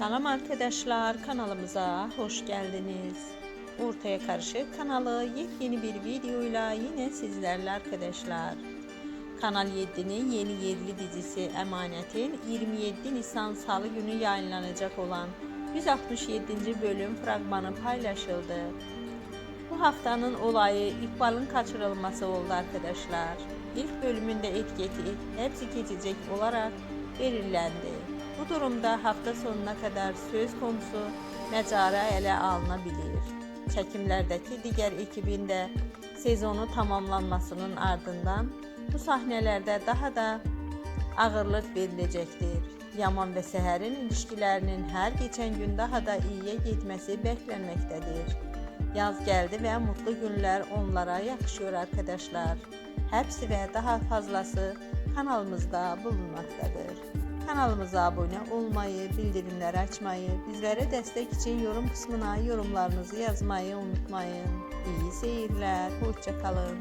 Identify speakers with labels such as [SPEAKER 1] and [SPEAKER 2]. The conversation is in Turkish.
[SPEAKER 1] Selam arkadaşlar kanalımıza hoş geldiniz. Ortaya Karışık kanalı yepyeni bir videoyla yine sizlerle arkadaşlar. Kanal 7'nin yeni yerli dizisi Emanet'in 27 Nisan Salı günü yayınlanacak olan 167. bölüm fragmanı paylaşıldı. Bu haftanın olayı İkbal'ın kaçırılması oldu arkadaşlar. İlk bölümünde etiketi hepsi geçecek olarak belirlendi. Bu durumda hafta sonuna kadar söz konusu məcara ele alınabilir. Çekimlerdeki diğer ekibin de sezonu tamamlanmasının ardından bu sahnelerde daha da ağırlık verilecektir. Yaman ve Seher'in ilişkilerinin her geçen gün daha da iyiye gitmesi beklenmektedir. Yaz geldi ve mutlu günler onlara yakışıyor arkadaşlar. Hepsi ve daha fazlası kanalımızda bulunmaktadır. Kanalımıza abone olmayı, bildirimleri açmayı, bizlere destek için yorum kısmına yorumlarınızı yazmayı unutmayın. İyi seyirler, hoşçakalın.